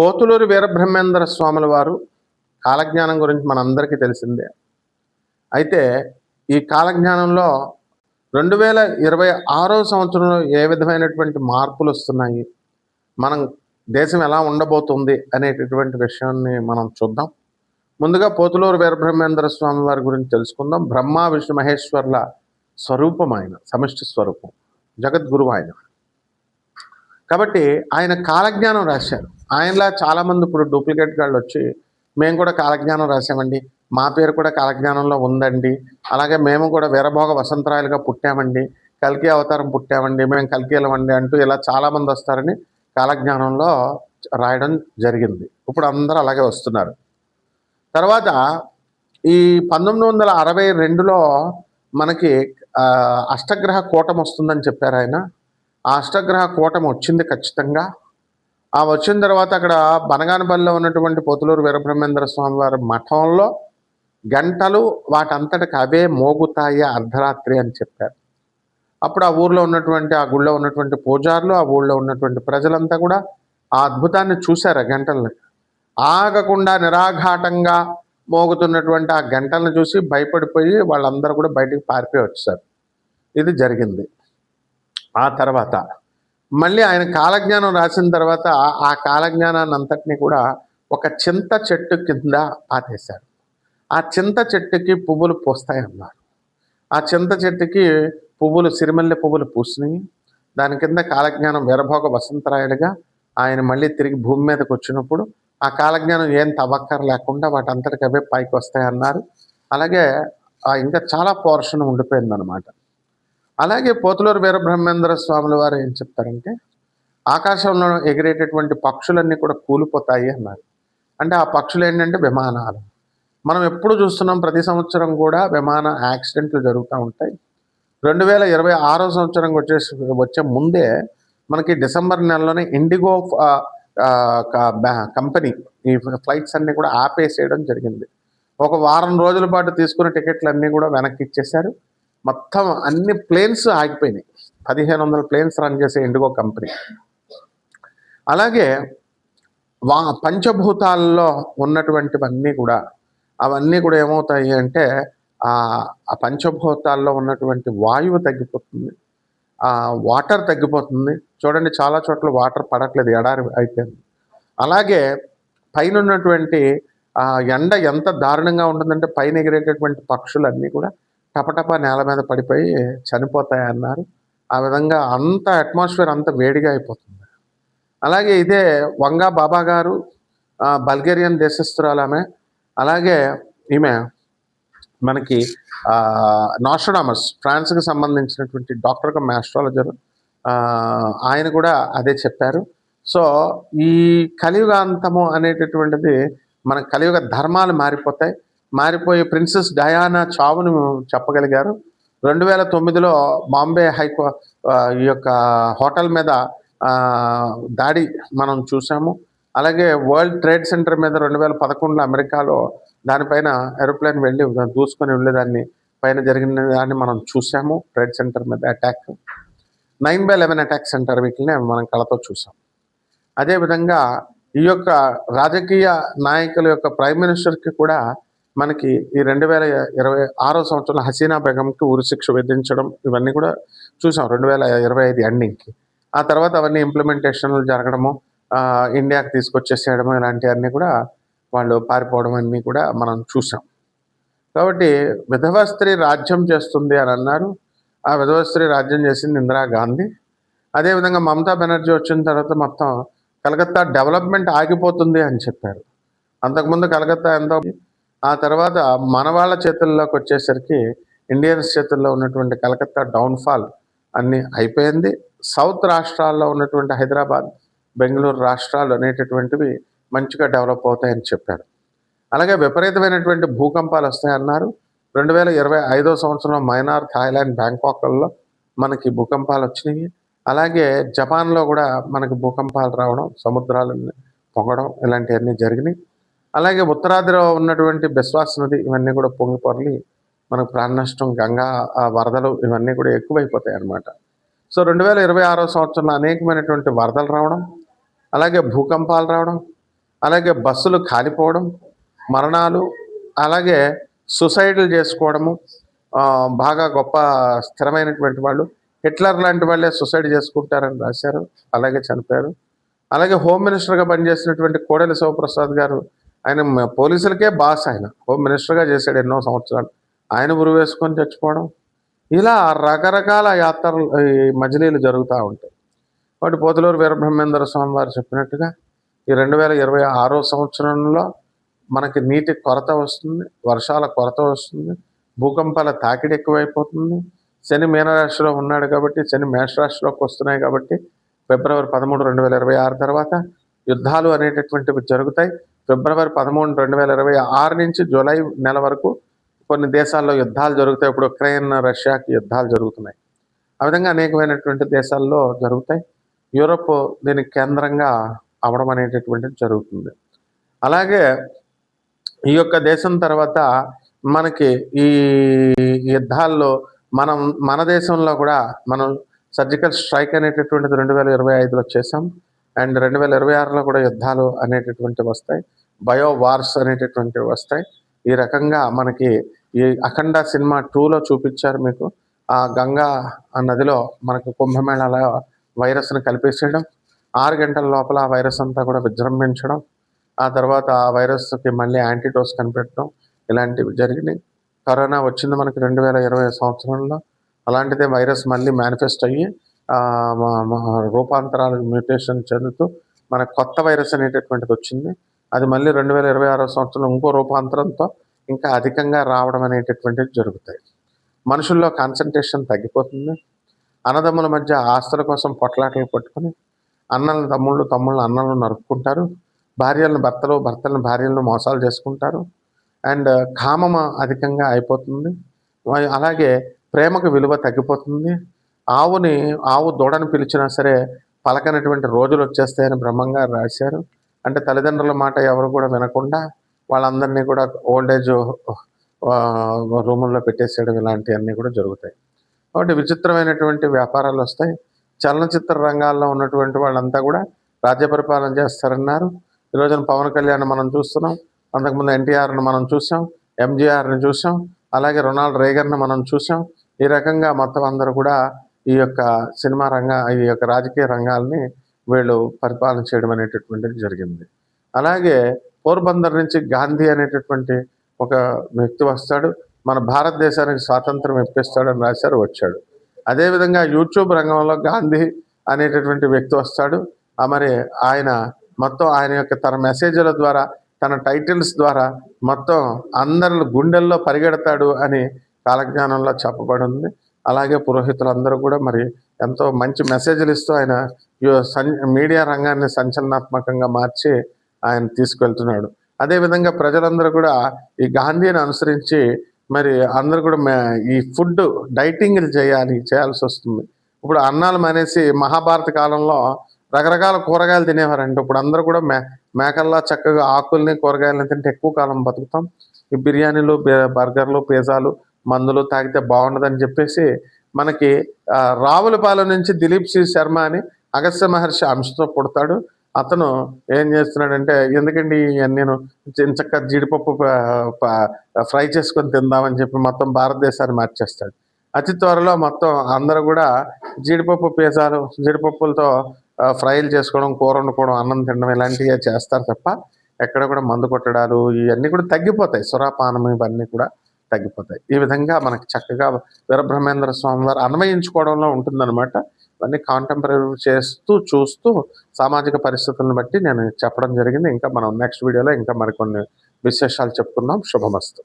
పోతులూరి వీరబ్రహ్మేంద్ర స్వాముల వారు కాలజ్ఞానం గురించి మనందరికీ తెలిసిందే. అయితే ఈ కాలజ్ఞానంలో రెండు వేల ఇరవై ఆరో సంవత్సరంలో ఏ విధమైనటువంటి మార్పులు వస్తున్నాయి? మనం దేశం ఎలా ఉండబోతుంది అనేటటువంటి విషయాన్ని మనం చూద్దాం. ముందుగా పోతులూరు వీరబ్రహ్మేంద్ర స్వామి వారి గురించి తెలుసుకుందాం. బ్రహ్మ విష్ణు మహేశ్వర్ల స్వరూపం ఆయన సమిష్టి స్వరూపం జగద్గురువు ఆయన. కాబట్టి ఆయన కాలజ్ఞానం రాశారు. ఆయనలా చాలామంది ఇప్పుడు డూప్లికేట్ గాళ్ళు వచ్చి మేము కూడా కాలజ్ఞానం రాసామండి మా పేరు కూడా కాలజ్ఞానంలో ఉందండి. అలాగే మేము కూడా వీరభోగ వసంతరాయలుగా పుట్టామండి. కల్కి అవతారం పుట్టామండి. మేము కల్కీలమండి అంటూ ఇలా చాలామంది వస్తారని కాలజ్ఞానంలో రాయడం జరిగింది. ఇప్పుడు అందరూ అలాగే వస్తున్నారు. తర్వాత ఈ పంతొమ్మిది వందల అరవై రెండులో మనకి అష్టగ్రహ కూటమి వస్తుందని చెప్పారు ఆయన. ఆ అష్టగ్రహ కూటమి వచ్చింది ఖచ్చితంగా. ఆ వచ్చిన తర్వాత అక్కడ బనగానపల్లిలో ఉన్నటువంటి పోతులూరు వీరబ్రహ్మేంద్ర స్వామి వారి మఠంలో గంటలు వాటంతటికి అవే మోగుతాయి అర్ధరాత్రి అని చెప్పారు. అప్పుడు ఆ ఊర్లో ఉన్నటువంటి ఆ గుళ్ళో ఉన్నటువంటి పూజారులు ఆ ఊళ్ళో ఉన్నటువంటి ప్రజలంతా కూడా ఆ అద్భుతాన్ని చూశారు ఆ గంటల్ని. ఆగకుండా నిరాఘాటంగా మోగుతున్నటువంటి ఆ గంటలను చూసి భయపడిపోయి వాళ్ళందరూ కూడా బయటికి పారిపోయి వచ్చారు. ఇది జరిగింది. ఆ తర్వాత మళ్ళీ ఆయన కాలజ్ఞానం రాసిన తర్వాత ఆ కాలజ్ఞానాన్ని అంతటినీ కూడా ఒక చింత చెట్టు కింద పాతేశారు ఆ చింత చెట్టుకి పువ్వులు పూస్తాయన్నారు. ఆ చింత చెట్టుకి పువ్వులు సిరిమల్లె పువ్వులు పూసినాయి. దాని కింద కాలజ్ఞానం వీరభోగ వసంతరాయుడుగా ఆయన మళ్ళీ తిరిగి భూమి మీదకి వచ్చినప్పుడు ఆ కాలజ్ఞానం ఏం తవ్వక్కర లేకుండా వాటంతటికి అవే పైకి వస్తాయన్నారు. అలాగే ఇంకా చాలా పోర్షన్ ఉండిపోయిందనమాట అలాగే పోతులూరు వీరబ్రహ్మేంద్ర స్వాముల వారు ఏం చెప్తారంటే ఆకాశంలో ఎగిరేటటువంటి పక్షులన్నీ కూడా కూలిపోతాయి అన్నారు. అంటే ఆ పక్షులు ఏంటంటే విమానాలు. మనం ఎప్పుడు చూస్తున్నాం ప్రతి సంవత్సరం కూడా విమాన యాక్సిడెంట్లు జరుగుతూ ఉంటాయి. రెండు వేల ఇరవై ఆరో సంవత్సరం వచ్చేసి వచ్చే ముందే మనకి డిసెంబర్ నెలలోనే ఇండిగో కంపెనీ ఈ ఫ్లైట్స్ అన్నీ కూడా ఆపేసేయడం జరిగింది. ఒక వారం రోజుల పాటు తీసుకున్న టికెట్లు అన్నీ కూడా వెనక్కి ఇచ్చేశారు. మొత్తం అన్ని ప్లేన్స్ ఆగిపోయినాయి. పదిహేను వందల ప్లేన్స్ రన్ చేసే ఇండిగో కంపెనీ అలాగే వా పంచభూతాల్లో ఉన్నటువంటివన్నీ కూడా అవన్నీ కూడా ఏమవుతాయి అంటే ఆ పంచభూతాల్లో ఉన్నటువంటి వాయువు తగ్గిపోతుంది. ఆ వాటర్ తగ్గిపోతుంది. చూడండి చాలా చోట్ల వాటర్ పడట్లేదు ఎడారి అయిపోయింది. అలాగే పైన ఉన్నటువంటి ఆ ఎండ ఎంత దారుణంగా ఉంటుందంటే పైన ఎగిరేటటువంటి పక్షులన్నీ కూడా టపటప నేల మీద పడిపోయి చనిపోతాయి అన్నారు ఆ విధంగా అంత అట్మాస్ఫియర్ అంత వేడిగా అయిపోతుంది. అలాగే ఇదే వంగా బాబా గారు బల్గేరియన్ దేశస్తురాలు ఆమె. అలాగే ఈమె మనకి నాస్ట్రడామస్ ఫ్రాన్స్కి సంబంధించినటువంటి డాక్టర్ కమ్ ఆస్ట్రాలజర్. ఆయన కూడా అదే చెప్పారు. సో ఈ కలియుగాంతము అనేటటువంటిది మన కలియుగ ధర్మాలు మారిపోతాయి. మారిపోయి ప్రిన్సెస్ డయానా చావును చెప్పగలిగారు. రెండు వేల తొమ్మిదిలో బాంబే హైకో ఈ యొక్క హోటల్ మీద దాడి మనం చూసాము. అలాగే వరల్డ్ ట్రేడ్ సెంటర్ మీద రెండు వేల పదకొండులో అమెరికాలో దానిపైన ఏరోప్లేన్ వెళ్ళి దూసుకొని వెళ్ళేదాన్ని పైన జరిగిన దాన్ని మనం చూసాము. ట్రేడ్ సెంటర్ మీద attack. Nine by eleven attack centre వీటిని మనం కళతో చూసాం. అదేవిధంగా ఈ యొక్క రాజకీయ నాయకుల యొక్క ప్రైమ్ మినిస్టర్కి కూడా మనకి ఈ రెండు వేల ఇరవై ఆరో సంవత్సరంలో హసీనా బేగంకి ఉరిశిక్ష విధించడం ఇవన్నీ కూడా చూసాం రెండు వేల ఇరవై ఐదు ఎండింగ్కి. ఆ తర్వాత అవన్నీ ఇంప్లిమెంటేషన్లు జరగడము ఇండియాకి తీసుకొచ్చేసేయడము ఇలాంటివన్నీ కూడా వాళ్ళు పారిపోవడం అన్నీ కూడా మనం చూసాం. కాబట్టి విధవ స్త్రీ రాజ్యం చేస్తుంది అని అన్నారు. ఆ విధవ స్త్రీ రాజ్యం చేసింది ఇందిరాగాంధీ అదేవిధంగా మమతా బెనర్జీ వచ్చిన తర్వాత మొత్తం కలకత్తా డెవలప్మెంట్ ఆగిపోతుంది అని చెప్పారు. అంతకుముందు కలకత్తా ఎంతో ఆ తర్వాత మన వాళ్ళ చేతుల్లోకి వచ్చేసరికి ఇండియన్స్ చేతుల్లో ఉన్నటువంటి కలకత్తా డౌన్ఫాల్ అన్ని అయిపోయింది. సౌత్ రాష్ట్రాల్లో ఉన్నటువంటి హైదరాబాద్ బెంగళూరు రాష్ట్రాలు అనేటటువంటివి మంచిగా డెవలప్ అవుతాయని చెప్పారు. అలాగే విపరీతమైనటువంటి భూకంపాలు వస్తాయన్నారు. రెండు వేల ఇరవై ఐదో సంవత్సరం మైనార్ థాయిలాండ్ బ్యాంకాక్లలో మనకి భూకంపాలు వచ్చినాయి. అలాగే జపాన్లో కూడా మనకి భూకంపాలు రావడం సముద్రాలు పొంగడం ఇలాంటివన్నీ జరిగినాయి. అలాగే ఉత్తరాదిలో ఉన్నటువంటి బిశ్వాస్ నది ఇవన్నీ కూడా పొంగి పొరలి మనకు ప్రాణ నష్టం గంగా వరదలు ఇవన్నీ కూడా ఎక్కువైపోతాయి అన్నమాట. సో రెండు వేల ఇరవై ఆరో సంవత్సరంలో అనేకమైనటువంటి వరదలు రావడం అలాగే భూకంపాలు రావడం అలాగే బస్సులు కాలిపోవడం మరణాలు అలాగే సుసైడ్లు చేసుకోవడము బాగా గొప్ప స్థిరమైనటువంటి వాళ్ళు హిట్లర్ లాంటి వాళ్ళే సుసైడ్ చేసుకుంటారని రాశారు అలాగే చనిపోయారు. అలాగే హోమ్ మినిస్టర్గా పనిచేసినటువంటి కోడెల శివప్రసాద్ గారు ఆయన పోలీసులకే బాస్ ఆయన. హోమ్ మినిస్టర్గా చేశాడు ఎన్నో సంవత్సరాలు. ఆయన ఉరి వేసుకొని చచ్చిపోవడం. ఇలా రకరకాల యాత్రలు ఈ మజిలీలు జరుగుతూ ఉంటాయి. వాటి పోతులూరు వీరబ్రహ్మేంద్ర స్వామి వారు చెప్పినట్టుగా ఈ రెండు వేల ఇరవై ఆరో సంవత్సరంలో మనకి నీటి కొరత వస్తుంది వర్షాల కొరత వస్తుంది భూకంపాల తాకిడి ఎక్కువైపోతుంది. శని మీనరాశిలో ఉన్నాడు కాబట్టి శని మేషరాశిలోకి వస్తున్నాయి కాబట్టి ఫిబ్రవరి పదమూడు రెండు వేల ఇరవై ఆరు తర్వాత యుద్ధాలు అనేటటువంటివి జరుగుతాయి. ఫిబ్రవరి పదమూడు రెండు వేల ఇరవై ఆరు నుంచి జూలై నెల వరకు కొన్ని దేశాల్లో యుద్ధాలు జరుగుతాయి. ఇప్పుడు ఉక్రెయిన్ రష్యాకి యుద్ధాలు జరుగుతున్నాయి. ఆ విధంగా అనేకమైనటువంటి దేశాల్లో జరుగుతాయి. యూరోప్ దీనికి కేంద్రంగా అవడం అనేటటువంటిది జరుగుతుంది. అలాగే ఈ యొక్క దేశం తర్వాత మనకి ఈ యుద్ధాల్లో మనం మన దేశంలో కూడా మనం సర్జికల్ స్ట్రైక్ అనేటటువంటిది రెండు వేల ఇరవై ఐదులో చేసాం అండ్ రెండు వేల ఇరవై ఆరులో కూడా యుద్ధాలు అనేటటువంటివి వస్తాయి. బయో వార్స్ అనేటటువంటివి వస్తాయి. ఈ రకంగా మనకి ఈ అఖండ సినిమా టూలో చూపించారు మీకు. ఆ గంగా ఆ నదిలో మనకు కుంభమేళాలో వైరస్ని కలిపేసేయడం ఆరు గంటల లోపల ఆ వైరస్ అంతా కూడా విజృంభించడం ఆ తర్వాత ఆ వైరస్కి మళ్ళీ యాంటీడోస్ కనిపెట్టడం ఇలాంటివి జరిగినాయి. కరోనా వచ్చింది మనకి రెండు వేల ఇరవై సంవత్సరంలో. అలాంటిదే వైరస్ మళ్ళీ మేనిఫెస్ట్ అయ్యి రూపాంతరాలు మ్యూటేషన్ చెందుతూ మన కొత్త వైరస్ అనేటటువంటిది వచ్చింది. అది మళ్ళీ రెండు వేల ఇరవై ఆరో సంవత్సరంలో ఇంకో రూపాంతరంతో ఇంకా అధికంగా రావడం అనేటటువంటిది జరుగుతాయి. మనుషుల్లో కాన్సన్ట్రేషన్ తగ్గిపోతుంది. అన్నదమ్ముల మధ్య ఆస్తుల కోసం పొట్లాటలు పట్టుకొని అన్నలను తమ్ముళ్ళు తమ్ముళ్ళు అన్నలు నరుపుకుంటారు భార్యలను భర్తలు భర్తలను భార్యలను మోసాలు చేసుకుంటారు. అండ్ కామం అధికంగా అయిపోతుంది. అలాగే ప్రేమకు విలువ తగ్గిపోతుంది. ఆవుని ఆవు దూడని పిలిచినా సరే పలకనటువంటి రోజులు వచ్చేస్తాయని బ్రహ్మంగారు రాశారు. అంటే తల్లిదండ్రుల మాట ఎవరు కూడా వినకుండా వాళ్ళందరినీ కూడా ఓల్డేజ్ రూముల్లో పెట్టేసేయడం ఇలాంటివన్నీ కూడా జరుగుతాయి. కాబట్టి విచిత్రమైనటువంటి వ్యాపారాలు వస్తాయి. చలనచిత్ర రంగాల్లో ఉన్నటువంటి వాళ్ళంతా కూడా రాజ్య పరిపాలన చేస్తారన్నారు. ఈ రోజున పవన్ కళ్యాణ్ మనం చూస్తున్నాం. అంతకుముందు ఎన్టీఆర్ను మనం చూసాం. ఎంజీఆర్ని చూసాం. అలాగే రొనాల్డ్ రేగర్ను మనం చూసాం. ఈ రకంగా మొత్తం అందరూ కూడా ఈ యొక్క సినిమా రంగ ఈ యొక్క రాజకీయ రంగాల్ని వీళ్ళు పరిపాలన చేయడం అనేటటువంటిది జరిగింది. అలాగే పోర్బందర్ నుంచి గాంధీ అనేటటువంటి ఒక వ్యక్తి వస్తాడు. మన భారతదేశానికి స్వాతంత్రం ఇప్పిస్తాడని రాశారు వచ్చాడు. అదేవిధంగా యూట్యూబ్ రంగంలో గాంధీ అనేటటువంటి వ్యక్తి వస్తాడు. మరి ఆయన మొత్తం ఆయన యొక్క తన మెసేజ్ల ద్వారా తన టైటిల్స్ ద్వారా మొత్తం అందరి గుండెల్లో పరిగెడతాడు అని కాలజ్ఞానంలో చెప్పబడి ఉంది. అలాగే పురోహితులందరూ కూడా మరి ఎంతో మంచి మెసేజ్లు ఇస్తూ ఆయన మీడియా రంగాన్ని సంచలనాత్మకంగా మార్చి ఆయన తీసుకెళ్తున్నాడు. అదేవిధంగా ప్రజలందరూ కూడా ఈ గాంధీని అనుసరించి మరి అందరూ కూడా మే- ఈ ఫుడ్ డైటింగ్లు చేయాలి చేయాల్సి వస్తుంది. ఇప్పుడు అన్నాలు మానేసి మహాభారత కాలంలో రకరకాల కూరగాయలు తినేవారండి. ఇప్పుడు అందరూ కూడా మే మేకల్లా చక్కగా ఆకుల్ని కూరగాయలని తింటే ఎక్కువ కాలం బతుకుతాం. ఈ బిర్యానీలు బర్గర్లు పిజ్జాలు మందులు తాగితే బాగుండదని చెప్పేసి మనకి రావులపాలెం నుంచి దిలీప్ సి శర్మ అని అగస్త్య మహర్షి అంశతో పుడతాడు. అతను ఏం చేస్తున్నాడంటే ఎందుకండి నేను చక్క జీడిపప్పు ఫ్రై చేసుకొని తిందామని చెప్పి మొత్తం భారతదేశాన్ని మార్చేస్తాడు. అతి త్వరలో మొత్తం అందరూ కూడా జీడిపప్పు పీసాలు జీడిపప్పులతో ఫ్రైలు చేసుకోవడం కూర వండుకోవడం అన్నం తినడం ఇలాంటివి చేస్తారు తప్ప ఎక్కడ కూడా మందు కొట్టడాలు ఇవన్నీ కూడా తగ్గిపోతాయి. సురాపానం ఇవన్నీ కూడా తగ్గిపోతాయి. ఈ విధంగా మనకి చక్కగా వీరబ్రహ్మేంద్ర స్వామి వారు అన్వయించుకోవడంలో ఉంటుందన్నమాట. ఇవన్నీ కాంటెంపరీ చేస్తూ చూస్తూ సామాజిక పరిస్థితులను బట్టి నేను చెప్పడం జరిగింది. ఇంకా మనం నెక్స్ట్ వీడియోలో ఇంకా మరికొన్ని విశేషాలు చెప్పుకుందాం. శుభమస్తు.